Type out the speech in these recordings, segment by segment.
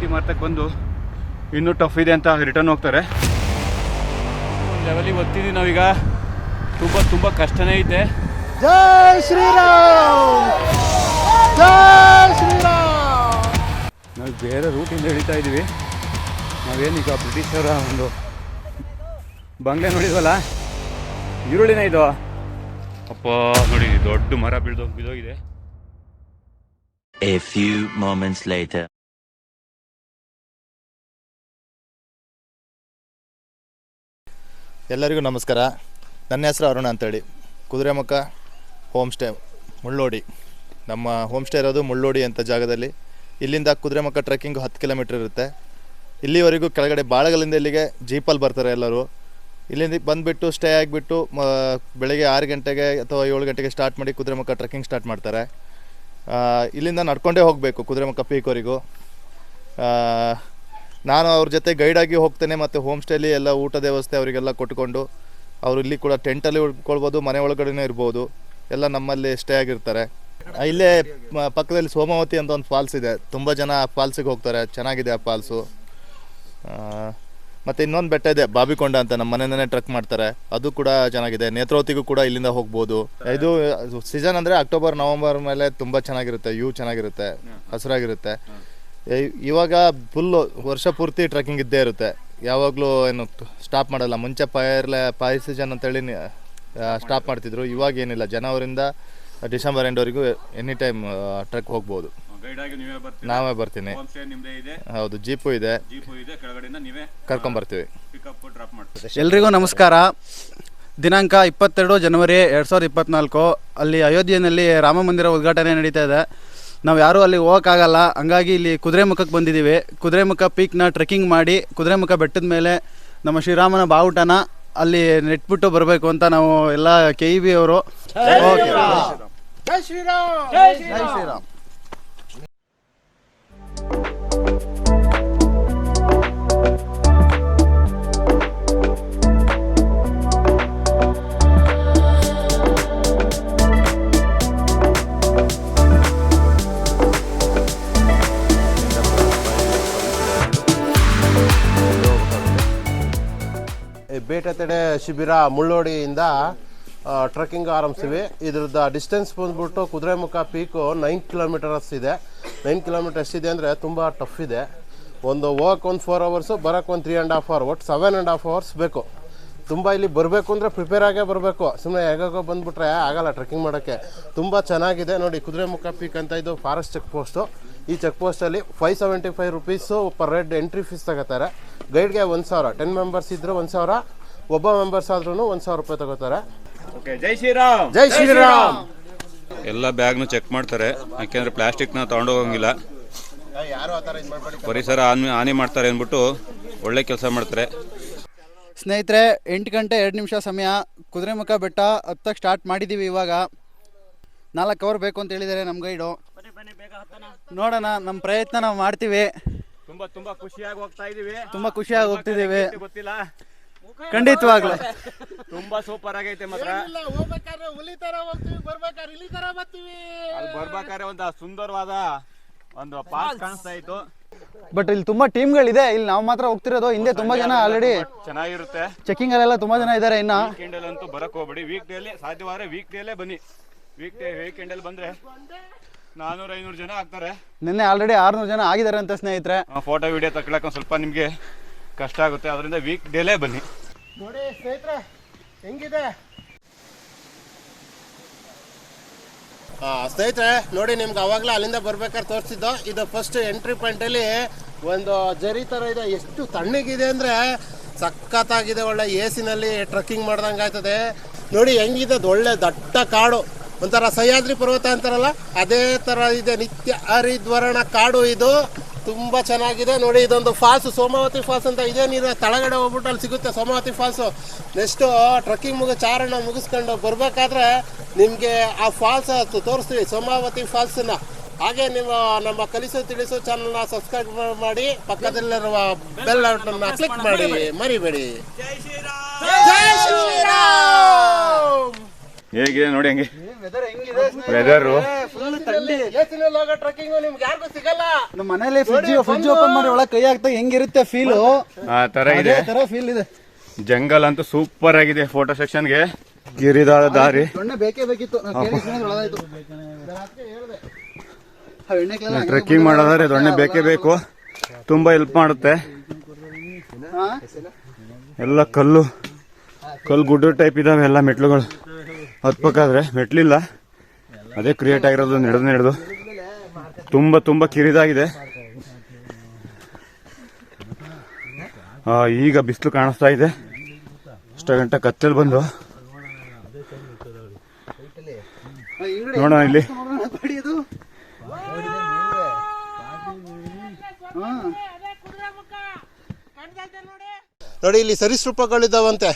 ಶಾಂತಿ ಮಾರ್ತಕ್ಕೆ ಬಂದು ಇನ್ನೂ ಟಫ್ ಇದೆ ಅಂತ ರಿಟರ್ನ್ ಹೋಗ್ತಾರೆ. ಲೆವೆಲಿಗೆ ಒತ್ತಿದ್ದೀವಿ ನಾವೀಗ. ತುಂಬ ತುಂಬ ಕಷ್ಟನೇ ಐತೆ ಜೈ ಶ್ರೀರಾಮ್! ಜೈ ಶ್ರೀರಾಮ್! ನಾವು ಬೇರೆ ರೂಟಿಂದ ಹಿಡಿತಾ ಇದ್ದೀವಿ. ನಾವೇನೀಗ ಬ್ರಿಟಿಷರ ಒಂದು ಬಂಗ್ಲೆ ನೋಡಿದ್ವಲ್ಲ? ಈರುಳ್ಳಿನೇ ಇದು. ಅಪ್ಪ ನೋಡಿ ದೊಡ್ಡ ಮರ ಬೀಳ್ದೋ ಬಿದ್ದೋಗಿದೆ A few moments later. ಎಲ್ಲರಿಗೂ ನಮಸ್ಕಾರ. ನನ್ನ ಹೆಸರು ಅರುಣ ಅಂತೇಳಿ. Kudremukh home stay Mullodi. ನಮ್ಮ ಹೋಮ್ ಸ್ಟೇ ಇರೋದು ಮುಳ್ಳೋಡಿ ಅಂತ ಜಾಗದಲ್ಲಿ. ಇಲ್ಲಿಂದ ಕುದುರೆಮುಖ ಟ್ರೆಕ್ಕಿಂಗ್ ಹತ್ತು ಕಿಲೋಮೀಟ್ರ್ ಇರುತ್ತೆ. ಇಲ್ಲಿವರೆಗೂ ಕೆಳಗಡೆ ಬಾಳಗಲಿಂದ ಇಲ್ಲಿಗೆ ಜೀಪಲ್ಲಿ ಬರ್ತಾರೆ ಎಲ್ಲರೂ. ಇಲ್ಲಿಂದ ಬಂದುಬಿಟ್ಟು ಸ್ಟೇ ಆಗಿಬಿಟ್ಟು, ಮ, ಬೆಳಗ್ಗೆ ಆರು ಗಂಟೆಗೆ ಅಥವಾ ಏಳು ಗಂಟೆಗೆ ಸ್ಟಾರ್ಟ್ ಮಾಡಿ ಕುದುರೆಮುಖ ಟ್ರೆಕ್ಕಿಂಗ್ ಸ್ಟಾರ್ಟ್ ಮಾಡ್ತಾರೆ. ಇಲ್ಲಿಂದ ನಡ್ಕೊಂಡೇ ಹೋಗಬೇಕು ಕುದುರೆಮುಖ ಪೀಕ್ವರೆಗೂ ನಾನು ಅವ್ರ ಜೊತೆ ಗೈಡಾಗಿ ಹೋಗ್ತೇನೆ ಮತ್ತು ಹೋಮ್ ಸ್ಟೇಲಿ ಎಲ್ಲ ಊಟದ ವ್ಯವಸ್ಥೆ ಅವರಿಗೆಲ್ಲ ಕೊಟ್ಕೊಂಡು, ಅವರು ಇಲ್ಲಿ ಕೂಡ ಟೆಂಟಲ್ಲಿ ಉಳ್ಕೊಳ್ಬೋದು, ಮನೆ ಒಳಗಡೆನೇ ಇರ್ಬೋದು, ಎಲ್ಲ ನಮ್ಮಲ್ಲಿ ಸ್ಟೇ ಆಗಿರ್ತಾರೆ. ಇಲ್ಲೇ ಪಕ್ಕದಲ್ಲಿ ಸೋಮಾವತಿ ಅಂತ ಒಂದು ಫಾಲ್ಸ್ ಇದೆ. ತುಂಬ ಜನ ಆ ಫಾಲ್ಸಿಗೆ ಹೋಗ್ತಾರೆ. ಚೆನ್ನಾಗಿದೆ ಆ ಫಾಲ್ಸು ಮತ್ತು ಇನ್ನೊಂದು ಬೆಟ್ಟ ಇದೆ, ಬಾಬಿಕೊಂಡ ಅಂತ ನಮ್ಮ ಮನೆಯಿಂದನೇ ಟ್ರಕ್ ಮಾಡ್ತಾರೆ. ಅದು ಕೂಡ ಚೆನ್ನಾಗಿದೆ. ನೇತ್ರಾವತಿಗೂ ಕೂಡ ಇಲ್ಲಿಂದ ಹೋಗ್ಬೋದು. ಇದು ಸೀಸನ್ ಅಂದರೆ ಅಕ್ಟೋಬರ್ ನವಂಬರ್ ಮೇಲೆ ತುಂಬ ಚೆನ್ನಾಗಿರುತ್ತೆ ವ್ಯೂ ಚೆನ್ನಾಗಿರುತ್ತೆ, ಹಸಿರಾಗಿರುತ್ತೆ. ಇವಾಗ ಫುಲ್ಲು ವರ್ಷ ಪೂರ್ತಿ ಟ್ರೆಕ್ಕಿಂಗ್ ಇದ್ದೇ ಇರುತ್ತೆ. ಯಾವಾಗಲೂ ಏನು ಸ್ಟಾಪ್ ಮಾಡಲ್ಲ. ಮುಂಚೆ ಪೈರ್ಲೆ ಪೈ ಸೀಸನ್ ಅಂತೇಳಿ ಸ್ಟಾಪ್ ಮಾಡ್ತಿದ್ರು. ಇವಾಗ ಏನಿಲ್ಲ. ಜನವರಿಂದ ಡಿಸೆಂಬರ್ ಎಂಡ್ವರೆಗೂ ಎನಿ ಟೈಮ್ ಟ್ರೆಕ್ ಹೋಗ್ಬೋದು. ನೀವೇ ಬರ್ತೀನಿ. ಹೌದು ಜೀಪು ಇದೆ. ಕರ್ಕೊಂಡ್ಬರ್ತೀವಿ ಇದೆ. ಕೆಳಗಡೆಯಿಂದ ನೀವೇ ಕರ್ಕೊಂಬರ್ತೀವಿ ಪಿಕಪ್ ಡ್ರಾಪ್ ಮಾಡ್ತೀವಿ ಎಲ್ರಿಗೂ ನಮಸ್ಕಾರ. ದಿನಾಂಕ ಇಪ್ಪತ್ತೆರಡು ಜನವರಿ ಎರಡು ಸಾವಿರದ ಇಪ್ಪತ್ನಾಲ್ಕು. ಅಲ್ಲಿ ಅಯೋಧ್ಯೆಯಲ್ಲಿ ರಾಮ ಮಂದಿರ ಉದ್ಘಾಟನೆ ನಡೀತಾ ಇದೆ. ನಾವು ಯಾರೂ ಅಲ್ಲಿ ಹೋಗೋಕ್ಕಾಗಲ್ಲ. ಹಂಗಾಗಿ ಇಲ್ಲಿ ಕುದುರೆಮುಖಕ್ಕೆ ಬಂದಿದ್ದೀವಿ ಕುದುರೆಮುಖ ಪೀಕ್ನ ಟ್ರೆಕ್ಕಿಂಗ್ ಮಾಡಿ ಕುದುರೆಮುಖ ಬೆಟ್ಟದ ಮೇಲೆ ನಮ್ಮ ಶ್ರೀರಾಮನ ಬಾವುಟನ ಅಲ್ಲಿ ನೆಟ್ಬಿಟ್ಟು ಬರಬೇಕು ಅಂತ ನಾವು ಎಲ್ಲ ಕೆ ಇ ಬಿ ಅವರು. ಜೈ ಶ್ರೀರಾಮ್. ಜೈ ಶ್ರೀರಾಮ್. ಈ ಬೇಟೆತಡೆ ಶಿಬಿರ ಮುಳ್ಳೋಡಿಯಿಂದ ಟ್ರಕ್ಕಿಂಗ್ ಆರಂಭಿಸಿವಿ. ಇದ್ರದ್ದು ಡಿಸ್ಟೆನ್ಸ್ ಬಂದ್ಬಿಟ್ಟು ಕುದುರೆಮುಖ ಪೀಕು ನೈನ್ ಕಿಲೋಮೀಟರ್ಸ್ ಇದೆ. ನೈನ್ ಕಿಲೋಮೀಟರ್ ಅಷ್ಟಿದೆ ಅಂದರೆ ತುಂಬ ಟಫ್ ಇದೆ. ಒಂದು ಹೋಗಕ್ಕೆ ಒಂದು ಫೋರ್ ಅವರ್ಸು ಬರೋಕ್ಕೆ ಒಂದು ತ್ರೀ ಆ್ಯಂಡ್ ಹಾಫ್ ಅವರ್ ಒಟ್ಟು ಸೆವೆನ್ ಆ್ಯಂಡ್ ಹಾಫ್ ಅವರ್ಸ್ ಬೇಕು. ತುಂಬ ಇಲ್ಲಿ ಬರಬೇಕು ಅಂದರೆ ಪ್ರಿಪೇರ್ ಆಗೇ ಬರಬೇಕು. ಸುಮ್ಮನೆ ಹೇಗಾಗೋ ಬಂದ್ಬಿಟ್ರೆ ಆಗಲ್ಲ ಟ್ರೆಕ್ಕಿಂಗ್ ಮಾಡೋಕ್ಕೆ. ತುಂಬ ಚೆನ್ನಾಗಿದೆ. ನೋಡಿ, ಕುದುರೆಮುಖ ಪೀಕ್ ಅಂತ ಇದು ಫಾರೆಸ್ಟ್ ಚೆಕ್ ಪೋಸ್ಟು ಈ check ಪೋಸ್ಟಲ್ಲಿ five seventy five rupees per head entry fees ತಗೋತಾರೆ. ಗೈಡ್ಗೆ ಒಂದು ಸಾವಿರ. ಟೆನ್ ಮೆಂಬರ್ಸ್ ಇದ್ದರೆ ಒಂದು ಸಾವಿರ. ಒಬ್ಬ ಮೆಂಬರ್ಸ್ ಆದ್ರೂ ಒಂದು ಸಾವಿರ ರೂಪಾಯಿ ತಗೋತಾರೆ. ಓಕೆ ಜೈ ಶ್ರೀರಾಮ್. ಜೈ ಶ್ರೀರಾಮ್. ಎಲ್ಲ ಬ್ಯಾಗ್ನು ಚೆಕ್ ಮಾಡ್ತಾರೆ ಯಾಕೆಂದ್ರೆ ಪ್ಲಾಸ್ಟಿಕ್ನ ತಗೊಂಡೋಗಂಗಿಲ್ಲ ಪರಿಸರ ಹಾನಿ ಹಾನಿ ಮಾಡ್ತಾರೆ ಅಂದ್ಬಿಟ್ಟು ಒಳ್ಳೆ ಕೆಲಸ ಮಾಡ್ತಾರೆ. ಸ್ನೇಹಿತರೆ ಎಂಟು ಗಂಟೆ ಎರಡು ನಿಮಿಷ ಸಮಯ. ಕುದುರೆಮುಖ ಬೆಟ್ಟ ಹತ್ತಕ್ಕೆ ಸ್ಟಾರ್ಟ್ ಮಾಡಿದ್ದೀವಿ ಇವಾಗ. ನಾಲ್ಕು ಅವರ್ ಬೇಕು ಅಂತ ಹೇಳಿದ್ದಾರೆ ನಮ್ಮ ಗೈಡು ನೋಡೋಣ ನಮ್ಮ ಪ್ರಯತ್ನ ನಾವು ಮಾಡ್ತೀವಿ. ತುಂಬ ತುಂಬ ಖುಷಿಯಾಗಿ ಹೋಗ್ತಾ ಇದ್ದೀವಿ ತುಂಬ ಖುಷಿಯಾಗಿ ಹೋಗ್ತಿದ್ದೀವಿ. ಗೊತ್ತಿಲ್ಲ. ಖಂಡಿತವಾಗ್ಲೂ. ತುಂಬಾ ಸೂಪರ್ ಆಗೈತೆ ಮಾತ್ರ. ಹೋಗ್ಬೇಕಾದ್ರೆ ಹುಲಿ ಥರ ಹೋಗ್ತೀವಿ ಬರ್ಬೇಕಾದ್ರೆ ಇಲಿ ಥರ ಬರ್ತೀವಿ. ಅಲ್ಲಿ ಬರ್ಬೇಕಾದ್ರೆ ಒಂದು ಸುಂದರವಾದ ಒಂದು ಪಾಸ್ ಕಾಣಿಸ್ತಾ ಇತ್ತು. ಬಟ್ ಇಲ್ಲಿ ತುಂಬಾ ಟೀಮ್ಗಳಿದೆ ಇಲ್ಲಿ ನಾವು ಮಾತ್ರ ಹೋಗ್ತಿರೋದು. ಹಿಂದೆ ತುಂಬಾ ಜನ ಆಲ್ರೆಡಿ ಚೆನ್ನಾಗಿರುತ್ತೆ. ಚೆಕಿಂಗ್ ಅಲ್ಲೆಲ್ಲ ತುಂಬಾ ಜನ ಇದ್ದಾರೆ ಇನ್ನ. ವೀಕೆಂಡ್ ಅಂತೂ ಬರಕ್ ಹೋಗ್ಬೇಡಿ. ವೀಕ್ ಅಲ್ಲಿ ಸಾಧ್ಯವಾದ್ರೆ ವೀಕ್ ಡೇಲೇ ಬನ್ನಿ. ವೀಕ್ ಡೇ ವೀಕೆಂಡ್ ಅಲ್ಲಿ ಬಂದ್ರೆ ನಾನೂರ ಐನೂರು ಜನ ಆಗ್ತಾರೆ. ನಿನ್ನೆ ಆಲ್ರೆಡಿ ಆರ್ನೂರು ಜನ ಆಗಿದ್ದಾರೆ ಅಂತ ಸ್ನೇಹಿತರೆ. ಫೋಟೋ ವಿಡಿಯೋ ತಗೊಳಕ್ ಒಂದ್ ಸ್ವಲ್ಪ ನಿಮ್ಗೆ ಕಷ್ಟ ಆಗುತ್ತೆ. ಅದರಿಂದ ವೀಕ್ ಡೇಲೇ ಬನ್ನಿ. ನೋಡಿ ಸ್ನೇಹಿತರೆ, ಹೆಂಗಿದೆ? ಸ್ನೇಹಿತರೆ, ನೋಡಿ ನಿಮ್ಗೆ ಅವಾಗಲೇ ಅಲ್ಲಿಂದ ಬರ್ಬೇಕಾದ್ರೆ ತೋರಿಸಿದ್ದು ಇದು ಫಸ್ಟ್ ಎಂಟ್ರಿ ಪಾಯಿಂಟಲ್ಲಿ ಒಂದು ಜರಿ ಥರ ಇದೆ. ಎಷ್ಟು ತಣ್ಣಗಿದೆ ಅಂದರೆ ಸಖತ್ತಾಗಿದೆ. ಒಳ್ಳೆ ಎ ಸಿನಲ್ಲಿ ಟ್ರೆಕ್ಕಿಂಗ್ ಮಾಡ್ದಂಗೆ ಆಯ್ತದೆ. ನೋಡಿ ಹೆಂಗಿದೆ ಒಳ್ಳೆ ದಟ್ಟ ಕಾಡು. ಒಂಥರ ಸಹ್ಯಾದ್ರಿ ಪರ್ವತ ಅಂತಾರಲ್ಲ, ಅದೇ ಥರ ಇದೆ. ನಿತ್ಯ ಹರಿದ್ವರ್ಣ ಕಾಡು ಇದು. ತುಂಬ ಚೆನ್ನಾಗಿದೆ. ನೋಡಿ ಇದೊಂದು ಫಾಲ್ಸ್ ಸೋಮಾವತಿ ಫಾಲ್ಸ್ ಅಂತ ಇದೇ. ನೀರು ತಳಗಡೆ ಹೋಗ್ಬಿಟ್ಟು ಅಲ್ಲಿ ಸಿಗುತ್ತೆ. ಸೋಮಾವತಿ ಫಾಲ್ಸು ನೆಕ್ಸ್ಟು ಟ್ರಕ್ಕಿಂಗ್ ಮುಗ ಚಾರಣ ಮುಗಿಸ್ಕೊಂಡು ಬರಬೇಕಾದ್ರೆ ನಿಮಗೆ ಆ ಫಾಲ್ಸ್ ತೋರಿಸ್ತೀವಿ. ಸೋಮಾವತಿ ಫಾಲ್ಸನ್ನ ಹಾಗೆ ನೀವು ನಮ್ಮ ಕಲಿಸು ತಿಳಿಸು ಚಾನಲ್ನ ಸಬ್ಸ್ಕ್ರೈಬ್ ಮಾಡಿ ಪಕ್ಕದಲ್ಲಿರುವ ಬೆಲ್ ಅನ್ನು ಕ್ಲಿಕ್ ಮಾಡಿ ಮರಿಬೇಡಿ. ಹೇಗೆ ನೋಡಿ ಹಂಗೆ? ವೆದರು ಫುಲ್ ಥಂಡಿ ಎಸಿನಲ್ಲಿ ಹೋಗೋ ಟ್ರಕ್ಕಿಂಗ್ ನಿಮ್ಗೆ ಯಾರಿಗೂ ಸಿಗಲ್ಲ. ನಮ್ಮ ಮನೇಲಿ ಫ್ರಿಜ್ ಫ್ರಿಜ್ ಓಪನ್ ಮಾಡಿ ಒಳಗೆ ಕೈ ಹಾಕ್ತಾ ಹೆಂಗಿರುತ್ತೆ ಫೀಲು ಆ ತರ ಇದೆ. ತರ ಫೀಲ್ ಇದೆ. ಜಂಗಲ್ ಅಂತೂ ಸೂಪರ್ ಆಗಿದೆ ಫೋಟೋ ಸೆಕ್ಷನ್ಗೆ ಗಿರಿದಾದ ದಾರಿ. ಬೇಕೇ ಬೇಕಿತ್ತು. ಟ್ರೆಕ್ಕಿಂಗ್ ಮಾಡೋದಾದ್ರೆ ದೊಣ್ಣೆ ಬೇಕೇ ಬೇಕು. ತುಂಬಾ ಹೆಲ್ಪ್ ಮಾಡುತ್ತೆ? ಎಲ್ಲ ಕಲ್ಲು. ಕಲ್ಲು ಗುಡ್ಡ ಟೈಪ್ ಇದಾವೆ ಎಲ್ಲ ಮೆಟ್ಲುಗಳು. ಹತ್ಬೇಕಾದ್ರೆ ಮೆಟ್ಲಿಲ್ಲ. ಅದೇ ಕ್ರಿಯೇಟ್ ಆಗಿರೋದು ನಡೆದು ನಡೆದು ತುಂಬ ತುಂಬ ಕಿರಿದಾಗಿದೆ. ಈಗ ಬಿಸಿಲು ಕಾಣಿಸ್ತಾ ಇದೆ. ಅಷ್ಟ ಗಂಟೆ ಕತ್ತಲ್ ಬಂದು. ನೋಡೋಣ ಇಲ್ಲಿ. ನೋಡಿ, ಇಲ್ಲಿ ಸರೀಸೃಪಗಳಿದ್ದಾವಂತೆ.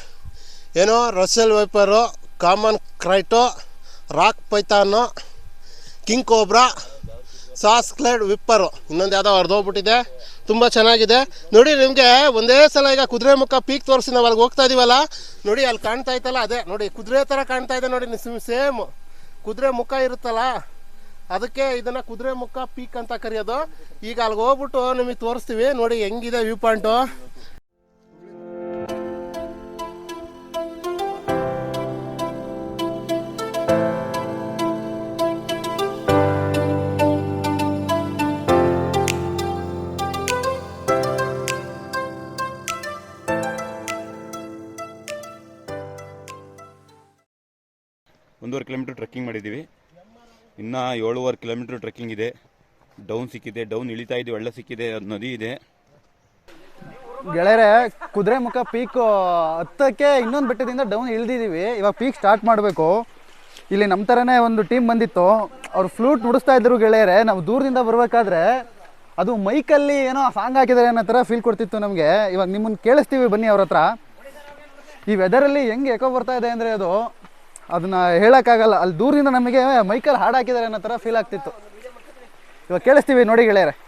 ಏನೋ Russell viper common ಕ್ರೈಟೋ, rock python, king cobra, saw scaled viper. ಇನ್ನೊಂದು ಯಾವುದೋ ಹರಿದೋಗ್ಬಿಟ್ಟಿದೆ ತುಂಬ ಚೆನ್ನಾಗಿದೆ. ನೋಡಿ ನಿಮಗೆ ಒಂದೇ ಸಲ ಈಗ ಕುದುರೆ ಮುಖ ಪೀಕ್ ತೋರಿಸಿ ನಾವು ಅಲ್ಲಿಗೆ ಹೋಗ್ತಾ ಇದೀವಲ್ಲ, ನೋಡಿ ಅಲ್ಲಿ ಕಾಣ್ತಾ ಇತ್ತಲ್ಲ ಅದೇ. ನೋಡಿ ಕುದುರೆ ಥರ ಕಾಣ್ತಾ ಇದೆ ನೋಡಿ ಸೇಮ್. ಕುದುರೆ ಮುಖ ಇರುತ್ತಲ್ಲ, ಅದಕ್ಕೆ ಇದನ್ನು ಕುದುರೆ ಮುಖ ಪೀಕ್ ಅಂತ ಕರೆಯೋದು. ಈಗ ಅಲ್ಲಿಗೆ ಹೋಗ್ಬಿಟ್ಟು ನಿಮಗೆ ತೋರಿಸ್ತೀವಿ. ನೋಡಿ ಹೆಂಗಿದೆ ವ್ಯೂ ಪಾಯಿಂಟು. ಒಂದೂವರೆ ಕಿಲೋಮೀಟರ್ ಟ್ರೆಕ್ಕಿಂಗ್ ಮಾಡಿದ್ದೀವಿ. ಇನ್ನೂ ಏಳುವರೆ ಕಿಲೋಮೀಟ್ರ್ ಟ್ರೆಕ್ಕಿಂಗ್ ಇದೆ. ಡೌನ್ ಸಿಕ್ಕಿದೆ, ಡೌನ್ ಇಳಿತಾ ಇದ್ದೀವಿ ಒಳ್ಳೆ ಸಿಕ್ಕಿದೆ ಅದು ನದಿ ಇದೆ. ಗೆಳೆಯರೆ, ಕುದುರೆ ಮುಖ ಪೀಕ್ ಹತ್ತಕ್ಕೆ ಇನ್ನೊಂದು ಬೆಟ್ಟದಿಂದ ಡೌನ್ ಇಳಿದಿದ್ದೀವಿ. ಇವಾಗ ಪೀಕ್ ಸ್ಟಾರ್ಟ್ ಮಾಡಬೇಕು. ಇಲ್ಲಿ ನಮ್ಮ ಥರನೇ ಒಂದು ಟೀಮ್ ಬಂದಿತ್ತು. ಅವ್ರು ಫ್ಲೂಟ್ ನುಡಿಸ್ತಾ ಇದ್ರು ಗೆಳೆಯರೆ. ನಾವು ದೂರದಿಂದ ಬರಬೇಕಾದ್ರೆ ಅದು ಮೈಕಲ್ಲಿ ಏನೋ ಸಾಂಗ್ ಹಾಕಿದ್ದಾರೆ ಅನ್ನೋ ಥರ ಫೀಲ್ ಕೊಡ್ತಿತ್ತು ನಮಗೆ. ಇವಾಗ ನಿಮ್ಮನ್ನು ಕೇಳಿಸ್ತೀವಿ ಬನ್ನಿ ಅವ್ರ ಹತ್ರ. ಈ ವೆದರಲ್ಲಿ ಹೆಂಗೆ ಎಕೋ ಬರ್ತಾ ಇದೆ ಅಂದರೆ ಅದು ಅದನ್ನ ಹೇಳೋಕ್ಕಾಗಲ್ಲ. ಅಲ್ಲಿ ದೂರದಿಂದ ನಮಗೆ ಮೈಕಲ್ಲಿ ಹಾಡು ಹಾಕಿದ್ದಾರೆ ಅನ್ನೋ ಥರ ಫೀಲ್ ಆಗ್ತಿತ್ತು. ಇವಾಗ ಕೇಳಿಸ್ತೀವಿ ನೋಡಿ ಗೆಳೆಯರೆ.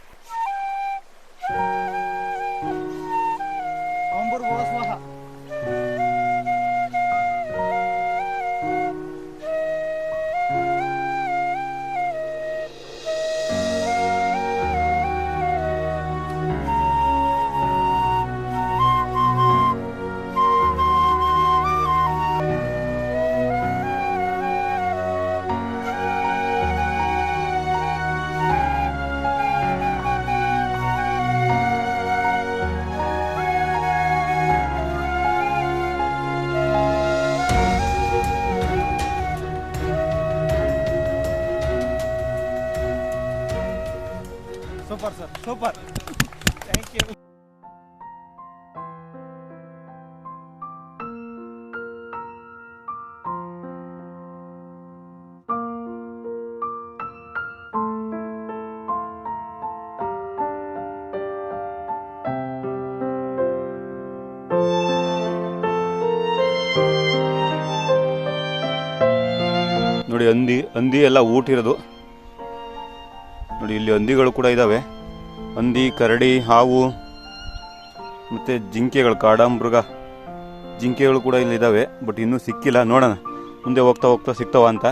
ಸೂಪರ್ ಥ್ಯಾಂಕ್ ಯು ನೋಡಿ ಹಂದಿ ಹಂದಿ ಎಲ್ಲ ಊಟಿರೋದು ನೋಡಿ ಇಲ್ಲಿ ಹಂದಿಗಳು ಕೂಡ ಇದ್ದಾವೆ. ಹಂದಿ, ಕರಡಿ, ಹಾವು, ಮತ್ತು ಜಿಂಕೆಗಳು, ಕಾಡಮೃಗ. ಜಿಂಕೆಗಳು ಕೂಡ ಇಲ್ಲಿದ್ದಾವೆ ಬಟ್ ಇನ್ನೂ ಸಿಕ್ಕಿಲ್ಲ. ನೋಡೋಣ. ಮುಂದೆ ಹೋಗ್ತಾ ಹೋಗ್ತಾ ಸಿಗ್ತಾವ ಅಂತ.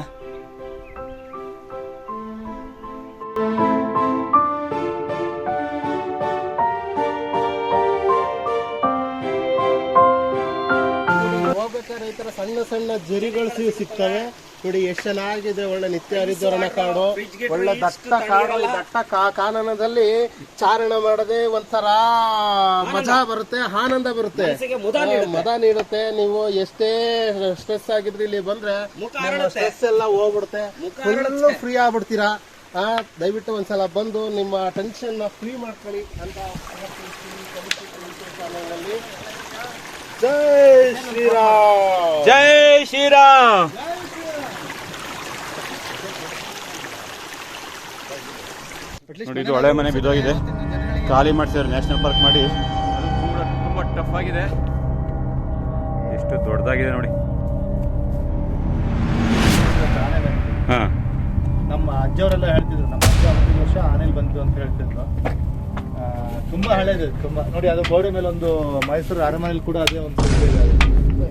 ಸಣ್ಣ ಸಣ್ಣ ಜರಿಗಳು ಸಿಗ್ತವೆ. ನೋಡಿ ಎಷ್ಟು ಚೆನ್ನಾಗಿದೆ ಒಳ್ಳೆ ನಿತ್ಯ ಹರಿದ್ವರಣ ಕಾಡು ಒಳ್ಳೆ ದಟ್ಟ ಕಾಡು ಈ ದಟ್ಟ ಕಾ- ಕಾನನದಲ್ಲಿ ಚಾರಣ ಮಾಡದೆ ಒಂಥರ ಮಜಾ ಬರುತ್ತೆ ಆನಂದ ಬರುತ್ತೆ. ಮದ ನೀಡುತ್ತೆ. ನೀವು ಎಷ್ಟೇ ಸ್ಟ್ರೆಸ್ ಆಗಿದ್ರೆ ಇಲ್ಲಿ ಬಂದ್ರೆ ಸ್ಟ್ರೆಸ್ ಎಲ್ಲ ಹೋಗ್ಬಿಡುತ್ತೆ. ಫುಲ್ಲು ಫ್ರೀ ಆಗ್ಬಿಡ್ತೀರಾ? ಆ, ದಯವಿಟ್ಟು ಒಂದ್ಸಲ ಬಂದು ನಿಮ್ಮ ಟೆನ್ಷನ್ ಫ್ರೀ ಮಾಡ್ಕೊಳ್ಳಿ ಅಂತ ಚಾನಲ್ನಲ್ಲಿ ಜೈ ಶ್ರೀರಾಮ್. ಜೈ ಶ್ರೀರಾಮ್. ನೋಡಿ ಇದು ಹಳೆ ಮನೆ ಬಿದ್ದೋಗಿದೆ. ಖಾಲಿ ಮಾಡಿಸಿದ್ರು ನ್ಯಾಷನಲ್ ಪಾರ್ಕ್ ಮಾಡಿ. ಅದು ಕೂಡ ತುಂಬ ಟಫ್ ಆಗಿದೆ. ಎಷ್ಟು ದೊಡ್ಡದಾಗಿದೆ ನೋಡಿ. ಹಾಂ. ನಮ್ಮ ಅಜ್ಜವರೆಲ್ಲ ಹೇಳ್ತಿದ್ರು ನಮ್ಮ ಅಜ್ಜ ಹತ್ತು ವರ್ಷ ಆನೆಲ್ ಬಂತು ಅಂತ ಹೇಳ್ತಿದ್ರು. ತುಂಬಾ ಹಳೇದು ತುಂಬಾ. ನೋಡಿ ಅದು ಗೋಡೆ ಮೇಲೆ ಒಂದು ಮೈಸೂರು ಅರಮನೆಯಲ್ಲಿ ಕೂಡ ಅದೇ ಒಂದು ಇದೆ.